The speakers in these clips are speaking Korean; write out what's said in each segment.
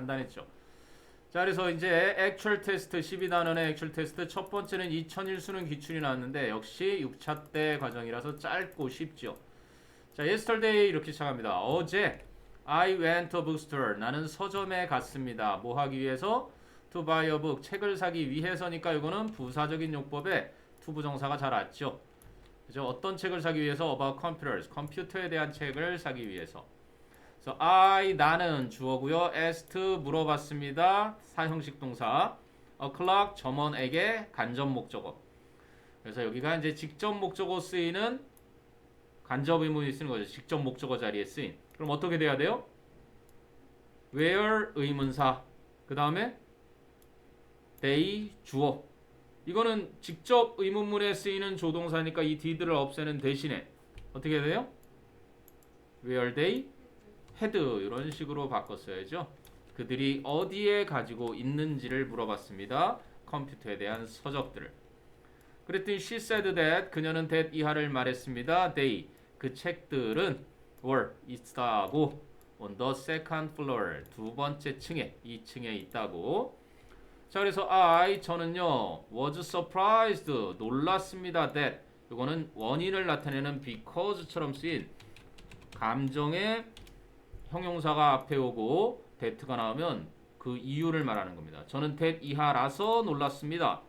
간단했죠. 자, 그래서 이제 액츄얼 테스트 12단원의 액츄얼 테스트 첫 번째는 2001 수능 기출이 나왔는데 역시 6차 때 과정이라서 짧고 쉽죠. 자, yesterday 이렇게 시작합니다. 어제 I went to bookstore. 나는 서점에 갔습니다. 뭐 하기 위해서? To buy a book. 책을 사기 위해서니까 이거는 부사적인 용법에 투부정사가 잘 왔죠. 그죠? 어떤 책을 사기 위해서? About computers. 컴퓨터에 대한 책을 사기 위해서. 그래서 I 나는 주어고요. asked 물어봤습니다. 사형식 동사. A clerk 점원에게 간접 목적어. 그래서 여기가 이제 직접 목적어 쓰이는 간접 의문이 쓰는 거죠. 직접 목적어 자리에 쓰인. 그럼 어떻게 돼야 돼요? where 의문사. 그 다음에 they 주어. 이거는 직접 의문문에 쓰이는 조동사니까 이 did를 없애는 대신에 어떻게 돼요? where they had 이런 식으로 바꿨어야죠. 그들이 어디에 가지고 있는지를 물어봤습니다. 컴퓨터에 대한 서적들을. 그랬더니 she said that 그녀는 that 이하를 말했습니다. they 그 책들은 were 있다고 on the second floor 두 번째 층에 2층에 있다고. 자 그래서 I 저는요 was surprised 놀랐습니다 that 이거는 원인을 나타내는 because처럼 쓰인 감정의 형용사가 앞에 오고 that가 나오면 그 이유를 말하는 겁니다. 저는 that 이하라서 놀랐습니다.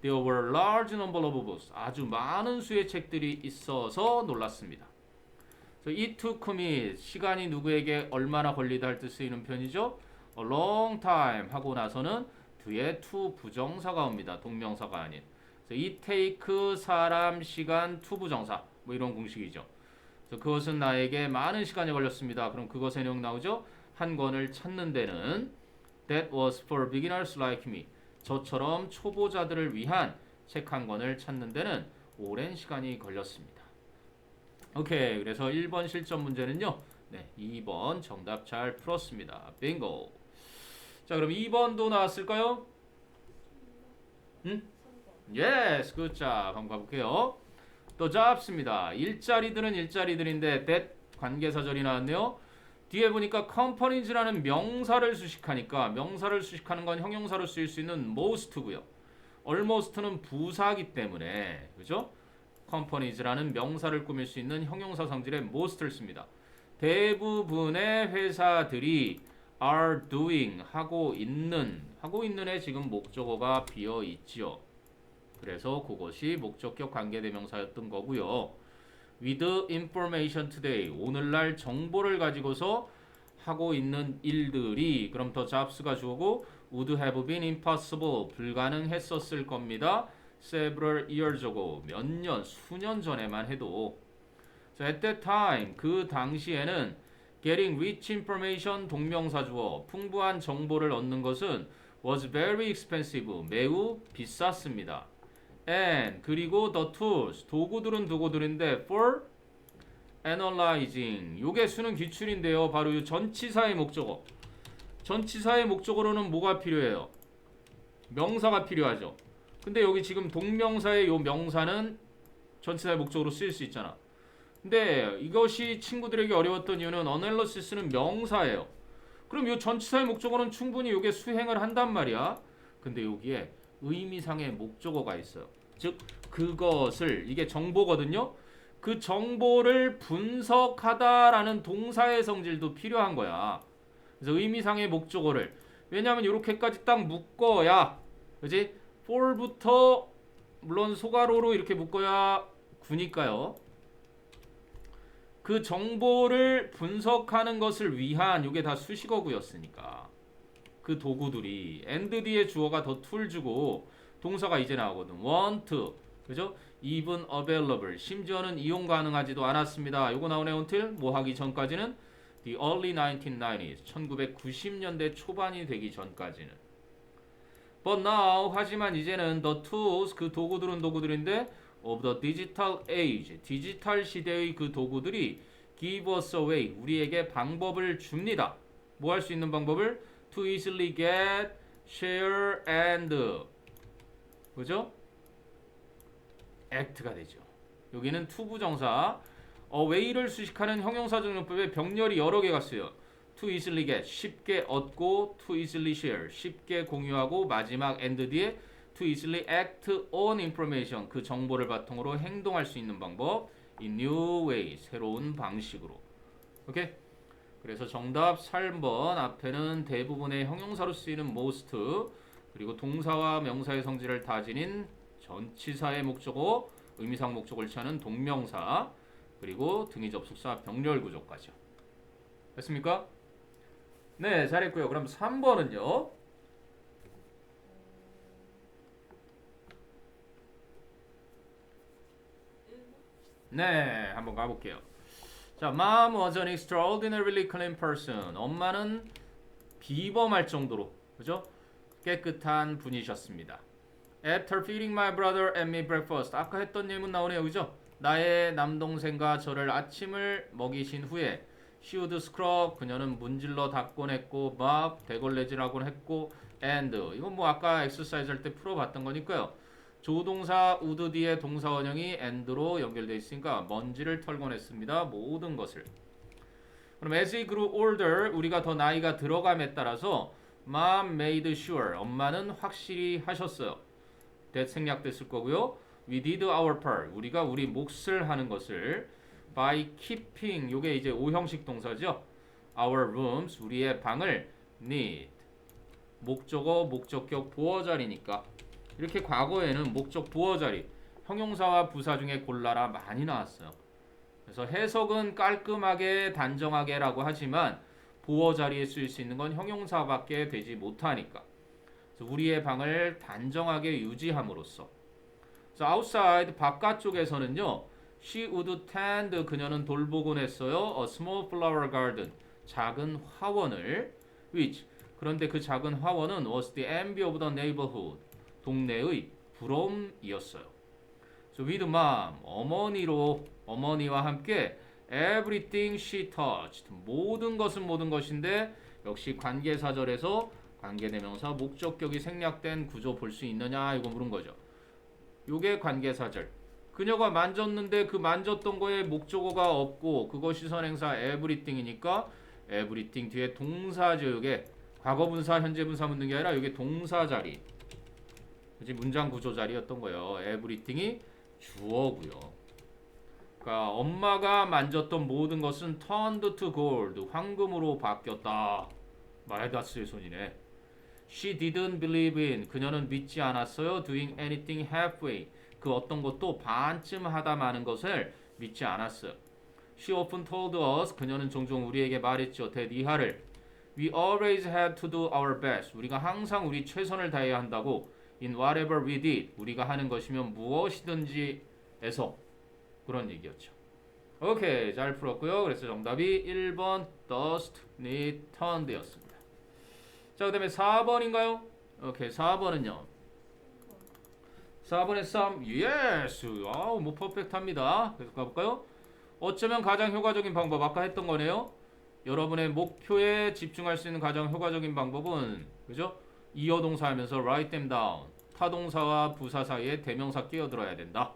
There were large number of books. 아주 많은 수의 책들이 있어서 놀랐습니다. So it took me 시간이 누구에게 얼마나 걸리다 할 때 쓰이는 편이죠. A long time 하고 나서는 뒤에 to 부정사가 옵니다. 동명사가 아닌. It take 사람 시간 to 부정사 뭐 이런 공식이죠. 그것은 나에게 많은 시간이 걸렸습니다. 그럼 그것의 내용 나오죠. 한 권을 찾는 데는 That was for beginners like me. 저처럼 초보자들을 위한 책 한 권을 찾는 데는 오랜 시간이 걸렸습니다. 오케이. 그래서 1번 실전 문제는요. 네, 2번 정답 잘 풀었습니다. 빙고. 자, 그럼 2번도 나왔을까요? 응? 예스. 굿자. 한번 가볼게요. 또 잡습니다. 일자리들은 일자리들인데 that 관계사절이 나왔네요. 뒤에 보니까 companies라는 명사를 수식하니까 명사를 수식하는 건 형용사로 쓰일 수 있는 most고요. almost는 부사기 때문에 그죠? companies라는 명사를 꾸밀 수 있는 형용사 성질의 most를 씁니다. 대부분의 회사들이 are doing 하고 있는 하고 있는에 지금 목적어가 비어 있지요. 그래서 그것이 목적격 관계대명사였던 거고요. with information today 오늘날 정보를 가지고서 하고 있는 일들이 그럼 더 잡스가 주어고 would have been impossible 불가능했었을 겁니다. several years ago 몇 년, 수년 전에만 해도 so at that time 그 당시에는 getting rich information 동명사 주어 풍부한 정보를 얻는 것은 was very expensive 매우 비쌌습니다. And 그리고 the tools 도구들은 도구들인데 for analyzing 요게 수능 기출인데요. 바로 이 전치사의 목적어. 전치사의 목적어로는 뭐가 필요해요? 명사가 필요하죠. 근데 여기 지금 동명사의 요 명사는 전치사의 목적으로 쓰일 수 있잖아. 근데 이것이 친구들에게 어려웠던 이유는 어널러시스는 명사예요. 그럼 요 전치사의 목적어는 충분히 요게 수행을 한단 말이야. 근데 여기에 의미상의 목적어가 있어요. 즉 그것을 이게 정보거든요. 그 정보를 분석하다라는 동사의 성질도 필요한 거야. 그래서 의미상의 목적어를 왜냐하면 이렇게까지 딱 묶어야 그지? for부터 물론 소가로로 이렇게 묶어야 구니까요. 그 정보를 분석하는 것을 위한 이게 다 수식어구였으니까 그 도구들이 and 뒤에 주어가 더 툴 주고 동사가 이제 나오거든. want 그죠? even available 심지어는 이용 가능하지도 않았습니다. 요거 나오네 until 뭐 하기 전까지는 the early 1990s 1990년대 초반이 되기 전까지는 but now 하지만 이제는 the tools 그 도구들은 도구들인데 of the digital age 디지털 시대의 그 도구들이 give us a way 우리에게 방법을 줍니다. 뭐 할 수 있는 방법을 to easily get, share and 그죠? act가 되죠. 여기는 투부정사 어, way를 수식하는 형용사적 용법에 병렬이 여러 개가 쓰여. to easily get 쉽게 얻고 to easily share 쉽게 공유하고 마지막 and 뒤에 to easily act on information 그 정보를 바탕으로 행동할 수 있는 방법 in new way 새로운 방식으로 오케이 그래서 정답 3번 앞에는 대부분의 형용사로 쓰이는 most 그리고 동사와 명사의 성질을 다 지닌 전치사의 목적어 의미상 목적을 취하는 동명사 그리고 등위 접속사 병렬 구조까지요 됐습니까? 네 잘했고요 그럼 3번은요 네, 한번 가볼게요. 자, Mom was an extraordinarily clean person. 엄마는 비범할 정도로, 그죠? 깨끗한 분이셨습니다. After feeding my brother and me breakfast. 아까 했던 예문 나오네요, 그죠? 나의 남동생과 저를 아침을 먹이신 후에 she would scrub. 그녀는 문질러 닦곤 했고, mop, 대걸레질하곤 했고, and. 이건 뭐 아까 엑서사이즈 할 때 풀어봤던 거니까요. 조동사 우드 뒤에 동사 원형이 and로 연결되어 있으니까 먼지를 털곤 했습니다. 모든 것을. 그럼 as he grew older 우리가 더 나이가 들어감에 따라서 mom made sure 엄마는 확실히 하셨어요. that 생략됐을 거고요. we did our part 우리가 우리 몫을 하는 것을 by keeping 요게 이제 오형식 동사죠. our rooms 우리의 방을 neat 목적어 목적격 보어 자리니까 이렇게 과거에는 목적 부어 자리 형용사와 부사 중에 골라라 많이 나왔어요. 그래서 해석은 깔끔하게 단정하게라고 하지만 보어 자리에 쓰일 수 있는 건 형용사밖에 되지 못하니까. 우리의 방을 단정하게 유지함으로써. 그래서 outside 바깥쪽에서는요. She would tend 그녀는 돌보곤 했어요. A small flower garden 작은 화원을 which 그런데 그 작은 화원은 was the envy of the neighborhood 동네의 부러움이었어요. So with mom, 어머니로 어머니와 함께 everything she touched 모든 것은 모든 것인데 역시 관계사절에서 관계대명사 목적격이 생략된 구조 볼 수 있느냐 이거 물은 거죠. 요게 관계사절. 그녀가 만졌는데 그 만졌던 거에 목적어가 없고 그것이 선행사 everything이니까 everything 뒤에 동사죠. 요게 과거분사, 현재분사 묻는 게 아니라 요게 동사 자리. 그지 문장 구조 자리였던 거예요. everything이 주어고요. 그러니까 엄마가 만졌던 모든 것은 turned to gold 황금으로 바뀌었다. 마이다스의 손이네. She didn't believe in 그녀는 믿지 않았어요. Doing anything halfway 그 어떤 것도 반쯤 하다 마는 것을 믿지 않았어요. She often told us 그녀는 종종 우리에게 말했죠. 이하를 We always had to do our best. 우리가 항상 우리 최선을 다해야 한다고. In whatever we did. 우리가 하는 것이면 무엇이든지에서 그런 얘기였죠. 오케이 잘 풀었고요. 그래서 정답이 1번 dust, need, turned였습니다. 자 그다음에 4번인가요? 오케이 4번은요. 4번의 some, yes. 아우 뭐 퍼펙트합니다. 계속 가볼까요? 어쩌면 가장 효과적인 방법 아까 했던 거네요. 여러분의 목표에 집중할 수 있는 가장 효과적인 방법은 그죠? 이어 동사 하면서 write them down. 타동사와 부사 사이에 대명사 끼어들어야 된다.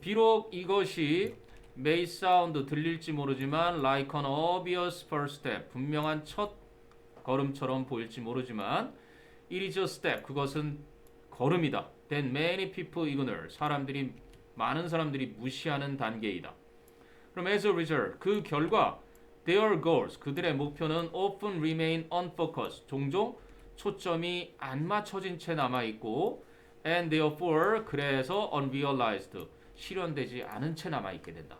비록 이것이 may sound 들릴지 모르지만 like an obvious first step 분명한 첫 걸음처럼 보일지 모르지만 it is a step 그것은 걸음이다. Then many people ignore 사람들이 많은 사람들이 무시하는 단계이다. 그럼 as a result 그 결과 their goals 그들의 목표는 often remain unfocused 종종 초점이 안 맞춰진 채 남아 있고 and therefore 그래서 unrealized 실현되지 않은 채 남아 있게 된다.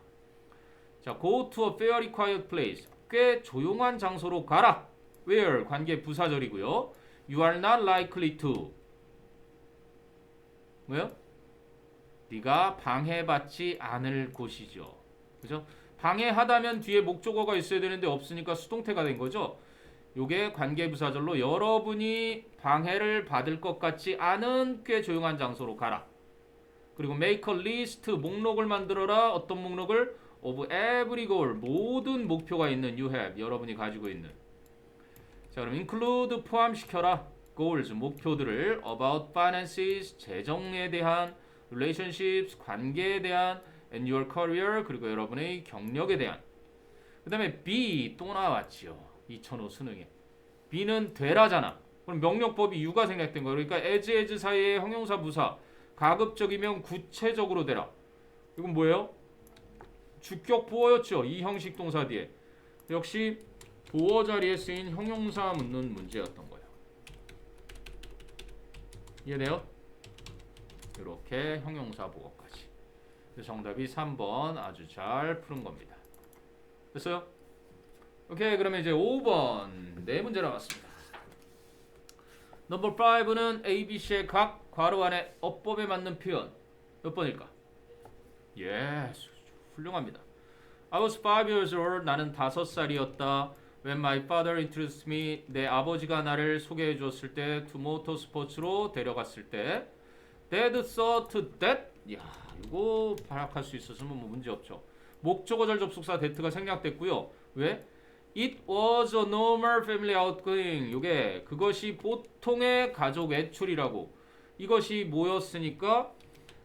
자, go to a fairly quiet place. 꽤 조용한 장소로 가라. where 관계 부사절이고요. You are not likely to. 뭐요? 네가 방해받지 않을 곳이죠. 그죠? 방해하다면 뒤에 목적어가 있어야 되는데 없으니까 수동태가 된 거죠. 요게 관계부사절로 여러분이 방해를 받을 것 같지 않은 꽤 조용한 장소로 가라. 그리고 make a list 목록을 만들어라. 어떤 목록을? of every goal 모든 목표가 있는 you have 여러분이 가지고 있는. 자 그럼 include 포함시켜라. goals 목표들을 about finances 재정에 대한 relationships 관계에 대한 and your career 그리고 여러분의 경력에 대한. 그 다음에 B 또 나왔지요. 2005 수능에. B는 되라잖아. 그럼 명령법이 유가 생략된 거야. 그러니까 as as 사이에 형용사 부사 가급적이면 구체적으로 되라. 이건 뭐예요? 주격 보어였죠. 이 형식 동사 뒤에. 역시 보어 자리에 쓰인 형용사 묻는 문제였던 거예요. 이해돼요? 이렇게 형용사 보어까지. 정답이 3번 아주 잘 푸는 겁니다. 됐어요? 오케이 그러면 이제 5번 네 문제 남았습니다. 넘버 5는 A, B, C의 각 괄호 안에 어법에 맞는 표현 몇 번일까? 예, 훌륭합니다. I was five years old. 나는 다섯 살이었다. When my father introduced me, 내 아버지가 나를 소개해 줬을 때 to motorsports로 데려갔을 때 Dad thought that 야, 이거 발악할 수 있었으면 뭐 문제 없죠. 목적어절 접속사 that가 생략됐고요. 왜? It was a normal family outgoing. 요게 그것이 보통의 가족 외출이라고. 이것이 뭐였으니까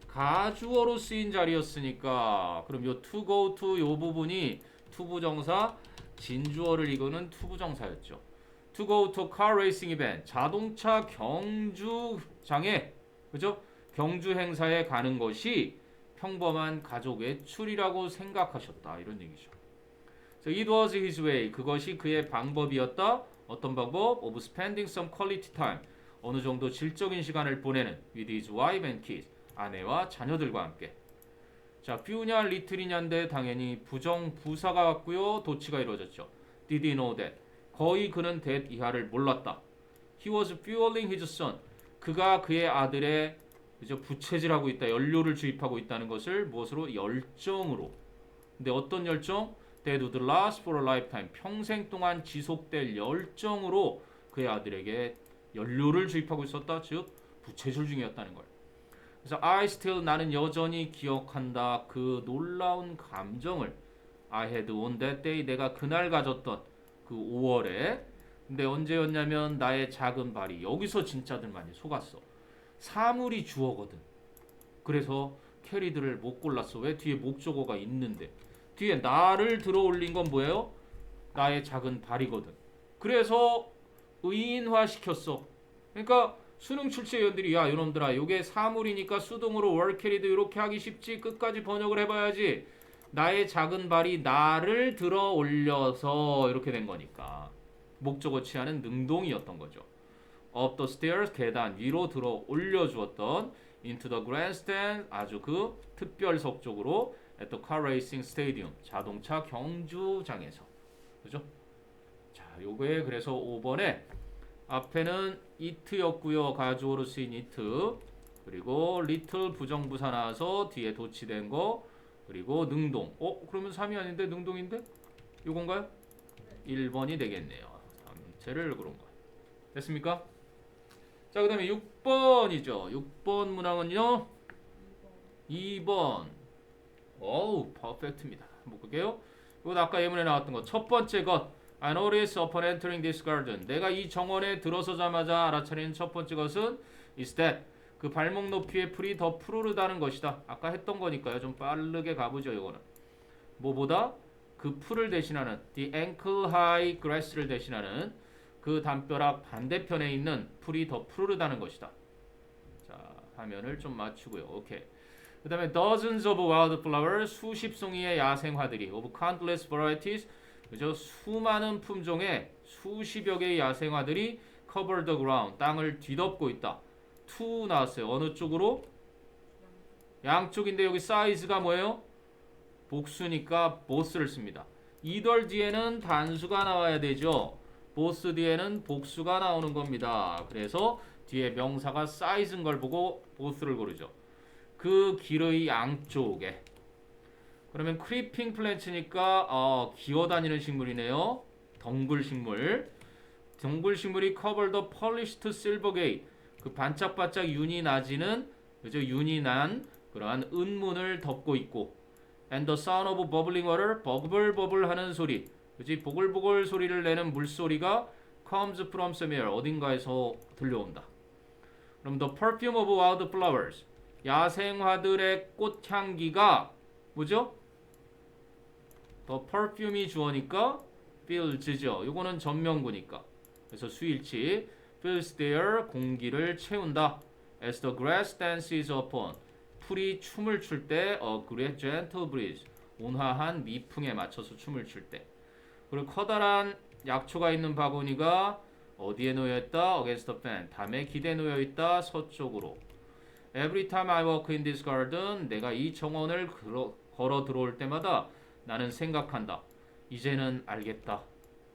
가주어로 쓰인 자리였으니까 그럼 요 to go to 요 부분이 투부정사 진주어를 이거는 투부정사였죠. to go to car racing event 자동차 경주장에 그죠? 경주 행사에 가는 것이 평범한 가족 외출이라고 생각하셨다 이런 얘기죠. It was his way. 그것이 그의 방법이었다. 어떤 방법? Of spending some quality time. 어느 정도 질적인 시간을 보내는 with his wife and kids. 아내와 자녀들과 함께. 자, few냐 little이냐인데 당연히 부정 부사가 왔고요. 도치가 이루어졌죠. Did he know that? 거의 그는 that 이하를 몰랐다. He was fueling his son. 그가 그의 아들의 그죠 부채질하고 있다. 연료를 주입하고 있다는 것을 무엇으로 열정으로. 근데 어떤 열정? That would last for a lifetime. 평생 동안 지속될 열정으로 그의 아들에게 연료를 주입하고 있었다. 즉 부채질 중이었다는 걸. 그래서 I still 나는 여전히 기억한다. 그 놀라운 감정을 I had on that day 내가 그날 가졌던 그 5월에. 근데 언제였냐면 나의 작은 발이 여기서 진짜들 많이 속았어. 사물이 주어거든. 그래서 캐리들을 못 골랐어. 왜? 뒤에 목적어가 있는데 뒤에 나를 들어 올린 건 뭐예요? 나의 작은 발이거든. 그래서 의인화 시켰어. 그러니까 수능 출제위원들이 야 이놈들아 요게 사물이니까 수동으로 월캐리도 이렇게 하기 쉽지 끝까지 번역을 해봐야지. 나의 작은 발이 나를 들어 올려서 이렇게 된 거니까. 목적어 취하는 능동이었던 거죠. up the stairs 계단 위로 들어 올려 주었던 into the grandstand 아주 그 특별석 쪽으로 at the car racing stadium 자동차 경주장에서 그죠? 자 요거에 그래서 5번에 앞에는 it였고요. 가주어로 쓰인 it. 그리고 little 부정부사 나와서 뒤에 도치된 거. 그리고 능동. 어? 그러면 3이 아닌데 능동인데? 이건가요? 1번이 되겠네요. 전체를 그런 거. 됐습니까? 자, 그 다음에 6번이죠. 6번 문항은요. 2번. 어우, 퍼펙트입니다. 볼게요. 이거 아까 예문에 나왔던 거. 첫 번째 것. I noticed upon entering this garden. 내가 이 정원에 들어서자마자 알아차린 첫 번째 것은 is that 그 발목 높이의 풀이 더 푸르르다는 것이다. 아까 했던 거니까요. 좀 빠르게 가보죠. 이거는 뭐보다 그 풀을 대신하는 the ankle high grass를 대신하는 그 담벼락 반대편에 있는 풀이 더 푸르르다는 것이다. 자 화면을 좀 맞추고요. 오케이. 그 다음에 dozens of wildflowers 수십 송이의 야생화들이 of countless varieties 그죠? 수많은 품종의 수십여 개의 야생화들이 cover the ground 땅을 뒤덮고 있다. to 나왔어요. 어느 쪽으로? 양쪽인데 여기 사이즈가 뭐예요? 복수니까 both를 씁니다. 이덜 뒤에는 단수가 나와야 되죠. both 뒤에는 복수가 나오는 겁니다. 그래서 뒤에 명사가 사이즈인 걸 보고 both를 고르죠. 그 길의 양쪽에 그러면 크리핑 플랜츠니까 어, 기어다니는 식물이네요. 덩굴 식물. 덩굴 식물이 polished silver gate. 그 반짝반짝 윤이 나지는 그죠? 윤이 난 그러한 은문을 덮고 있고 and the sound of bubbling water 버블버블 하는 소리. 그지? 보글보글 소리를 내는 물소리가 comes from somewhere 어딘가에서 들려온다. 그럼 the perfume of wildflowers 야생화들의 꽃향기가 뭐죠? 더 perfume이 주어니까 builds죠. 요거는 전명구니까. 그래서 수일치 fills their 공기를 채운다. As the grass dances upon 풀이 춤을 출 때 a great gentle breeze 온화한 미풍에 맞춰서 춤을 출 때. 그리고 커다란 약초가 있는 바구니가 어디에 놓여 있다? Against the fan. 담에 기대 놓여 있다. 서쪽으로. Every time I walk in this garden, 내가 이 정원을 걸어, 걸어 들어올 때마다 나는 생각한다. 이제는 알겠다.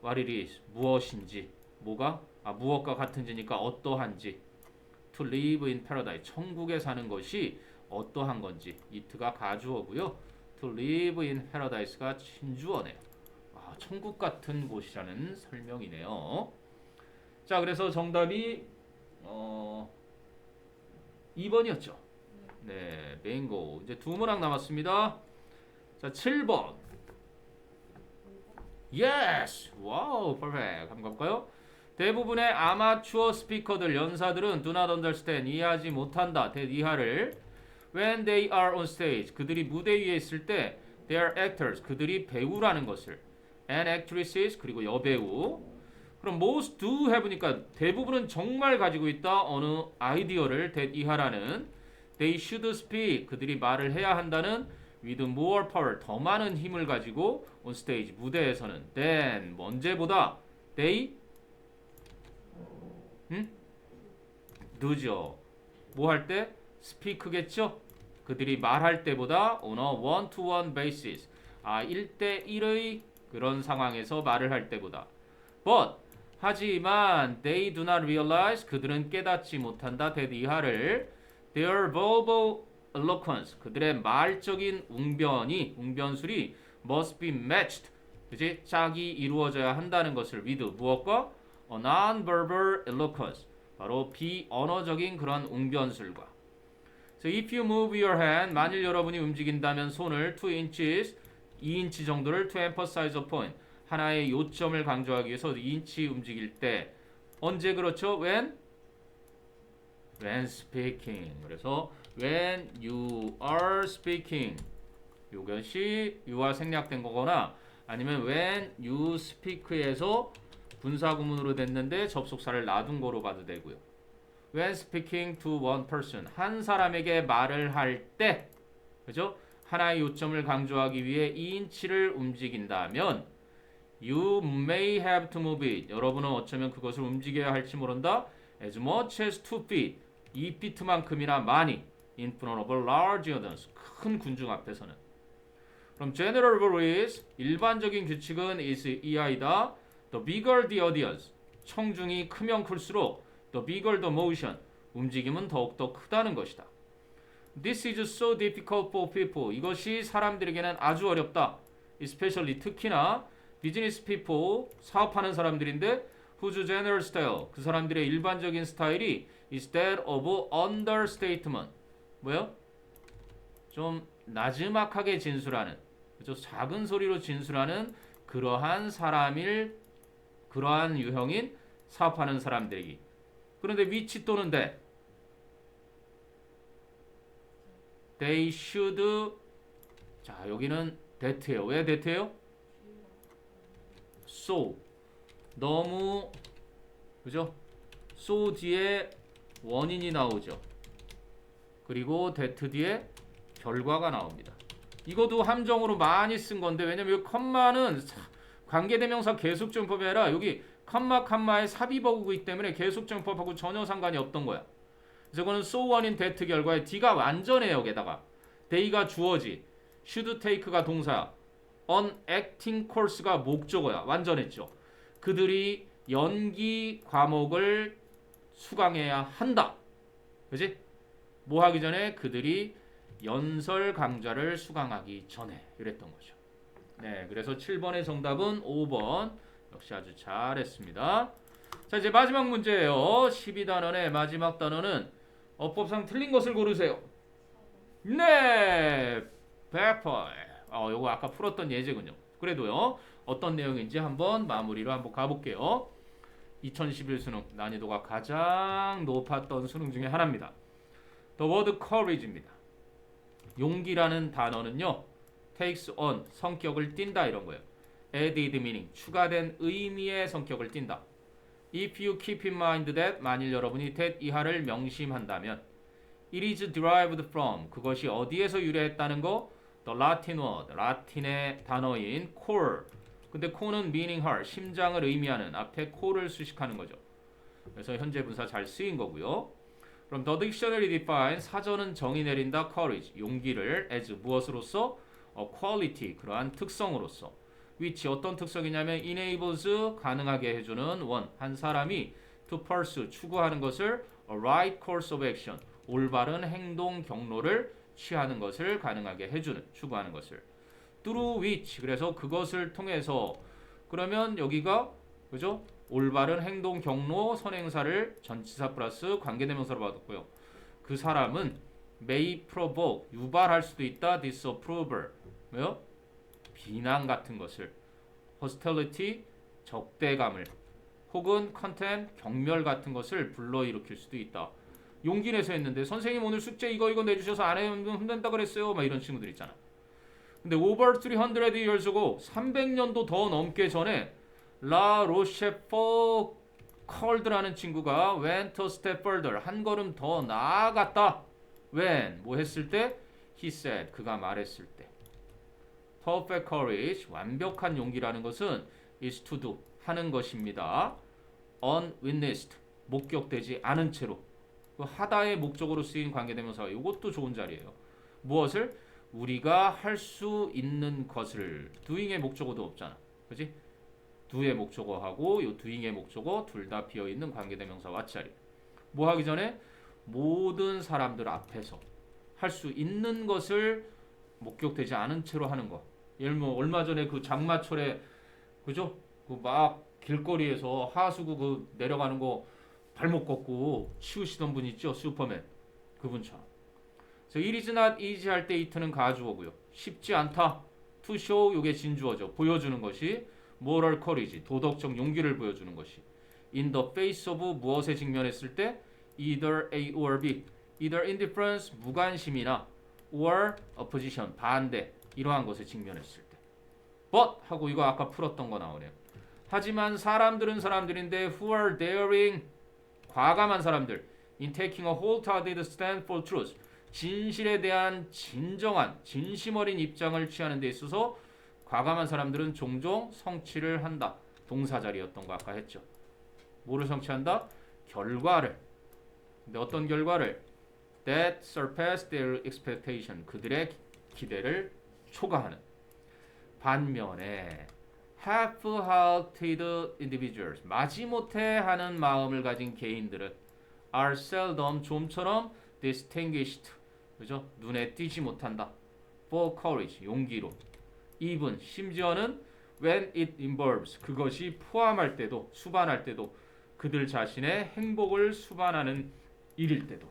What it is. 무엇인지. 뭐가? 아, 무엇과 같은지니까 어떠한지. To live in paradise. 천국에 사는 것이 어떠한 건지. it가 가주어고요. To live in paradise가 친주어네요. 아, 천국 같은 곳이라는 설명이네요. 자, 그래서 정답이 어 2번이었죠. 네, 뱅고. 이제 두 문항 남았습니다. 자, 7번. 예스! 와우, 퍼펙트. 한번 가볼까요? 대부분의 아마추어 스피커들, 연사들은 do not understand, 이해하지 못한다, 대 이하를 when they are on stage, 그들이 무대 위에 있을 때 they are actors, 그들이 배우라는 것을 and actresses, 그리고 여배우 그럼 most do have니까 대부분은 정말 가지고 있다 어느 아이디어를 that 이하라는 they should speak, 그들이 말을 해야 한다는 with more power, 더 많은 힘을 가지고 on stage, 무대에서는 than, 언제보다 they 응? do죠. 뭐 할 때? speak겠죠? 그들이 말할 때보다 on a one-to-one basis, 아 1대 1의 그런 상황에서 말을 할 때보다 but 하지만 they do not realize 그들은 깨닫지 못한다 that 이하를 their verbal eloquence 그들의 말적인 웅변이 웅변술이 must be matched 그지 짝이 이루어져야 한다는 것을 with 무엇과 a non-verbal eloquence 바로 비언어적인 그런 웅변술과 So if you move your hand 만일 여러분이 움직인다면 손을 2 inches 2인치 정도를 to emphasize a point 하나의 요점을 강조하기 위해서 2인치 움직일 때 언제 그렇죠? when when speaking 그래서 when you are speaking 이것이 유와 생략된 거거나 아니면 when you speak에서 분사구문으로 됐는데 접속사를 놔둔 거로 봐도 되고요. when speaking to one person 한 사람에게 말을 할 때 그죠? 하나의 요점을 강조하기 위해 2인치를 움직인다면 you may have to move it 여러분은 어쩌면 그것을 움직여야 할지 모른다 as much as 2 feet 2피트만큼이나 많이 in front of a large audience 큰 군중 앞에서는 그럼 general rule is 일반적인 규칙은 is 이하이다 the bigger the audience 청중이 크면 클수록 the bigger the motion 움직임은 더욱더 크다는 것이다 This is so difficult for people. 이것이 사람들에게는 아주 어렵다. Especially 특히나 비즈니스 people 사업하는 사람들인데 whose general style 그 사람들의 일반적인 스타일이 is that of understatement. 뭐요? 좀 나지막하게 진술하는 그죠? 작은 소리로 진술하는 그러한 사람일 그러한 유형인 사업하는 사람들이 그런데 위치 또는 데 they should 자 여기는 that예요. 왜 that예요? So 너무 그죠? so 뒤에 원인이 나오죠. 그리고 that 뒤에 결과가 나옵니다. 이것도 함정으로 많이 쓴 건데 왜냐면 이 컴마는 관계대명사 계속정법이 아니라 여기 컴마 컴마에 삽입어구이기 때문에 계속정법하고 전혀 상관이 없던 거야. 그래서 이거는 so on인 that 결과에 D가 완전해요. 게다가 they가 주어지, should take가 동사, on acting course가 목적어야. 완전했죠. 그들이 연기 과목을 수강해야 한다. 그지? 뭐 하기 전에 그들이 연설 강좌를 수강하기 전에 이랬던 거죠. 네, 그래서 7번의 정답은 5번. 역시 아주 잘했습니다. 자, 이제 마지막 문제예요. 12단원의 마지막 단원은 어법상 틀린 것을 고르세요. 네, 100%. 어, 요거 아까 풀었던 예제군요. 그래도요. 어떤 내용인지 한번 마무리로 한번 가볼게요. 2011 수능 난이도가 가장 높았던 수능 중에 하나입니다. The word courage입니다. 용기라는 단어는요. takes on 성격을 띈다 이런 거예요. added meaning 추가된 의미의 성격을 띈다. If you keep in mind that 만일 여러분이 that 이하를 명심한다면 it is derived from 그것이 어디에서 유래했다는 거 the Latin word 라틴의 단어인 core 근데 core는 meaning heart 심장을 의미하는 앞에 core를 수식하는 거죠. 그래서 현재 분사 잘 쓰인 거고요. 그럼 the dictionary define 사전은 정의 내린다 courage 용기를 as 무엇으로서 어, quality 그러한 특성으로서 which 어떤 특성이냐면 enables 가능하게 해주는 원한 사람이 to pursue 추구하는 것을 a right course of action 올바른 행동 경로를 취하는 것을 가능하게 해주는 추구하는 것을. through which 그래서 그것을 통해서. 그러면 여기가 그죠? 올바른 행동 경로 선행사를 전치사 플러스 관계대명사로 받았고요. 그 사람은 may provoke 유발할 수도 있다 disapproval 왜요? 비난 같은 것을. hostility 적대감을. 혹은 contempt 경멸 같은 것을 불러일으킬 수도 있다. 용기 내서 했는데 선생님 오늘 숙제 이거 이거 내주셔서 안 해면 혼낸다 그랬어요. 막 이런 친구들 있잖아. 근데 over 300 years고 300년도 더 넘게 전에 라 로셰퍼 컬드라는 친구가 went a step further 한 걸음 더 나아갔다. when 뭐 했을 때 he said 그가 말했을 때 perfect courage 완벽한 용기라는 것은 is to do 하는 것입니다. unwitnessed 목격되지 않은 채로 그 하다의 목적으로 쓰인 관계대명사 이것도 좋은 자리예요. 무엇을 우리가 할 수 있는 것을 doing의 목적어도 없잖아. 그지 do의 목적어하고 요 doing의 목적어 둘 다 비어 있는 관계대명사 왓자리. 뭐 하기 전에 모든 사람들 앞에서 할 수 있는 것을 목격되지 않은 채로 하는 거. 예를 뭐 얼마 전에 그 장마철에 그죠? 그 막 길거리에서 하수구 그 내려가는 거 발목 꺾고 치우시던 분 있죠? 슈퍼맨. 그분처럼. 그래서 it is not easy 할 때 it는 가주어고요. 쉽지 않다. to show 요게 진주어죠. 보여주는 것이 moral courage 도덕적 용기를 보여주는 것이 in the face of 무엇에 직면했을 때 either A or B either indifference 무관심이나 or opposition 반대 이러한 것에 직면했을 때 but 하고 이거 아까 풀었던 거 나오네요. 하지만 사람들은 사람들인데 who are daring 과감한 사람들 in taking a wholehearted stand for truth 진실에 대한 진정한 진심 어린 입장을 취하는 데 있어서 과감한 사람들은 종종 성취를 한다. 동사 자리였던 거 아까 했죠. 뭐를 성취한다? 결과를. 근데 어떤 결과를? That surpass their expectation. 그들의 기대를 초과하는. 반면에 half-hearted individuals 마지못해 하는 마음을 가진 개인들은 are seldom 좀처럼 distinguished 그죠? 눈에 띄지 못한다. for courage 용기로 even 심지어는 when it involves 그것이 포함할 때도 수반할 때도 그들 자신의 행복을 수반하는 일일 때도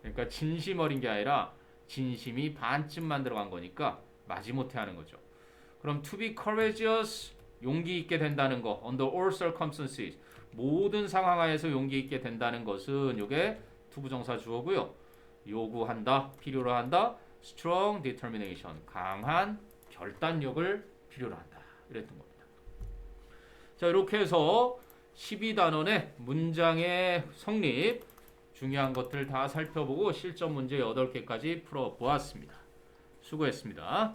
그러니까 진심 어린 게 아니라 진심이 반쯤만 들어간 거니까 마지못해 하는 거죠. 그럼 to be courageous 용기 있게 된다는 거 under all circumstances 모든 상황 하에서 용기 있게 된다는 것은 요게 투부정사 주어고요. 요구한다, 필요로 한다. strong determination 강한 결단력을 필요로 한다. 이랬던 겁니다. 자, 이렇게 해서 12단원의 문장의 성립 중요한 것들 다 살펴보고 실전 문제 8개까지 풀어 보았습니다. 수고했습니다.